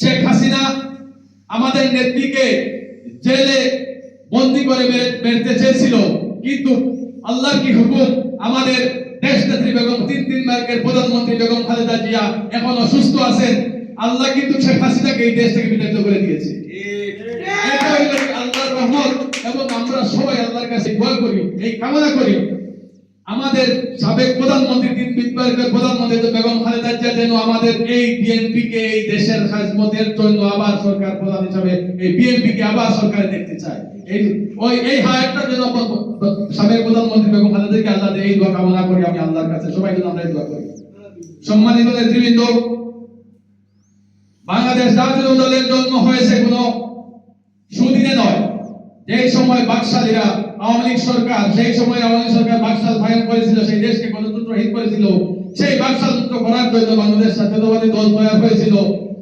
শেখ হাসিনা আমাদের নেত্রীকে জেলে বন্দি করে বের- বেরতে চেয়েছিল। কিন্তু আল্লাহর কি হুকুম? আমাদের দেশ নেত্রী বেগম, তিন তিন মার্কের প্রধানমন্ত্রী বেগম খালেদা জিয়া এখন অসুস্থ আছেন। আল্লাহ কিন্তু শেখ হাসিনাকে এই দেশ থেকে বিতাড়িত করে দিয়েছে। আল্লাহর রহমত এবং আমরা সবাই আল্লাহর কাছে দোয়া করি, এই কামনা করি। আমাদের সাবেক প্রধানমন্ত্রী তিন বিতর্কের প্রধানমন্ত্রী বেগম খালেদা জিয়া যেন আমাদের এই বিএনপি কে এই দেশের খাজমতের জন্য আবার সরকার প্রধান হিসাবে, এই বিএনপি কে আবার সরকারে দেখতে চায়। এই, ওই, এই হায়াতটা যেন সাবেক প্রধানমন্ত্রী বেগম খালেদা জিয়াকে আল্লাহ এই দোয়া কামনা করি আমি আল্লাহর কাছে। সবাই যেন আমরা এই দোয়া করি। সম্মানিত নেতৃবৃন্দ, বাংলাদেশ জাতীয় দলের জন্ম হয়েছে কোনো সুদিনে নয়। যেই সময় বাকশালীরা আওয়ামী লীগ সরকার, সেই সময় আওয়ামী লীগ সরকার বাকশাল ফায়ার করেছিল, সেই দেশকে গণতন্ত্রহীন করেছিল, সেই বাকশাল মুক্ত করার জন্য বাংলাদেশ জাতীয়তাবাদী দল তৈরি হয়েছিল।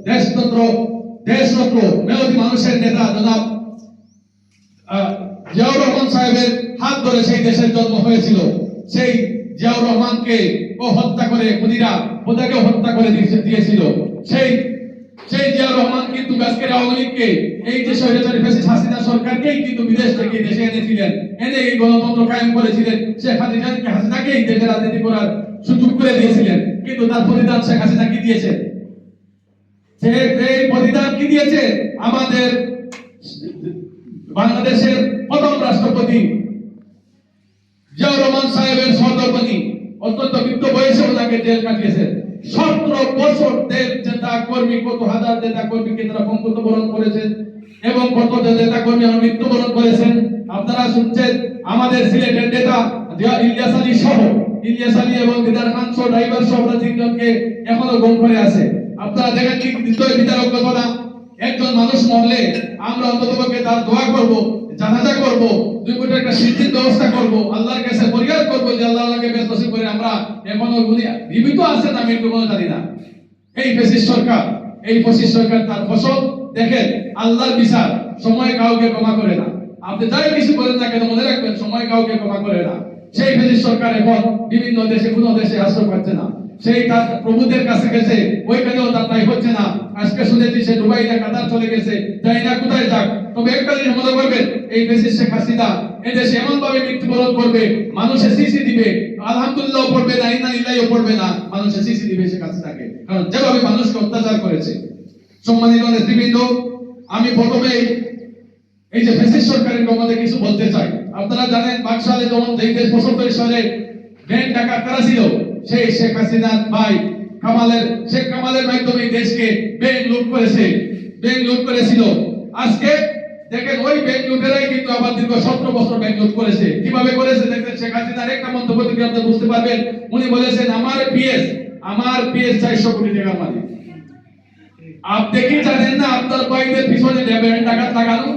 দেশতন্ত্র দেশরত্ন মেয়তি মানুষের নেতা জনাব জিয়াউর রহমান সাহেবের হাত ধরে সেই দেশের জন্ম হয়েছিল। সেই জিয়াউর রহমানকে ও হত্যা করে খুনিরা ওটাকে হত্যা করে দিয়ে- দিয়েছিল। সেই জিয়াউর রহমান কিন্তু আজকের আওয়ামী এই যে স্বৈরাচারী ফ্যাসিস্ট হাসিনা সরকারকেই কিন্তু বিদেশ থেকে দেশে এনেছিলেন এনে এই গণতন্ত্র কায়েম করেছিলেন। শেখ হাসিনাকে হাসিনাকে এই দেশে রাজনীতি করার সুযোগ করে দিয়েছিলেন। কিন্তু তার প্রতিদান শেখ হাসিনা কি দিয়েছে? এই প্রতিদান কি দিয়েছে? আমাদের বাংলাদেশের প্রথম রাষ্ট্রপতি জিয়াউর রহমান সাহেবের সহধর্মণী ওনাকে জেল কাটিয়েছেন সতেরো বছর দেশ নেতা কর্মী, কত হাজার নেতা কর্মীকে তারা বরণ করেছেন এবং কত নেতা কর্মী আমার মৃত্যুবরণ করেছেন। আপনারা শুনছেন, আমাদের সিলেটের নেতা ইলিয়াস আলী সহ, ইলিয়াস আলী এবং দিদার খান সহ ড্রাইভার সহ তিনজনকে এখনও গুম করে আছে। আপনারা দেখেন কি হৃদয় বিতারক ঘটনা একজন মানুষ মরলে আমরা অন্ততপক্ষে তার দোয়া করব, জানাজা করব, দুই কোটি একটা সিদ্ধির ব্যবস্থা করব, আল্লাহর কাছে ফরিয়াদ করব যে আল্লাহ আল্লাহকে আমরা এখনও উনি জীবিত আছেন আমি একটু কোনো জানি না। এই ফেসিস সরকার, এই ফসিস সরকার তার ফসল, দেখেন, আল্লাহর বিচার, সময় কাউকে ক্ষমা করে না। আপনি যাই কিছু বলেন না কেন, মনে রাখবেন, সময় কাউকে ক্ষমা করে না। সেই ফেসিস সরকার এখন বিভিন্ন দেশে, কোনো দেশে আশ্রয় পাচ্ছে না। সেই তার প্রভুদের কাছে গেছে। ওইখানেও তার তাই হচ্ছে না। আজকে শুনেছি সে দুবাই না কাতার চলে গেছে। যাই না কোথায় যাক। তবে একটা জিনিস মনে করবেন, এই দেশে শেখ হাসিনা, এই এমন ভাবে মৃত্যুবরণ করবে মানুষে সিসি দিবে। আলহামদুলিল্লাহ পড়বে না, ইন্না ইল্লাহিও পড়বে না। মানুষে সিসি দিবে শেখ হাসিনাকে। কারণ যেভাবে মানুষকে অত্যাচার করেছে। সম্মানিত নেতৃবৃন্দ, আমি প্রথমেই এই যে ফেসিস সরকারের সম্বন্ধে কিছু বলতে চাই। আপনারা জানেন, বাকশালে যেমন এই দেশ পঁচাত্তর সালে ব্যাংক ডাকাত কারা ছিল? সেই শেখ হাসিনার ভাই কামালের, শেখ কামালের মাধ্যমে দেশকে ব্যাংক লুট করেছে, ব্যাংক লুট করেছিল। আজকে দেখেন ওই ব্যাংক লুটেরাই কিন্তু আবার দীর্ঘ সতেরো বছর ব্যাংক লুট করেছে। কীভাবে করেছে? দেখেন শেখ হাসিনার একটা মন্তব্য থেকে আপনি বুঝতে পারবেন। উনি বলেছেন, আমার পিএস আমার পিএস চারশো কোটি টাকার মালিক। আপনি কি জানেন না? আপনার বাইকের পিছনে ব্যাংক ডাকাত লাগানো।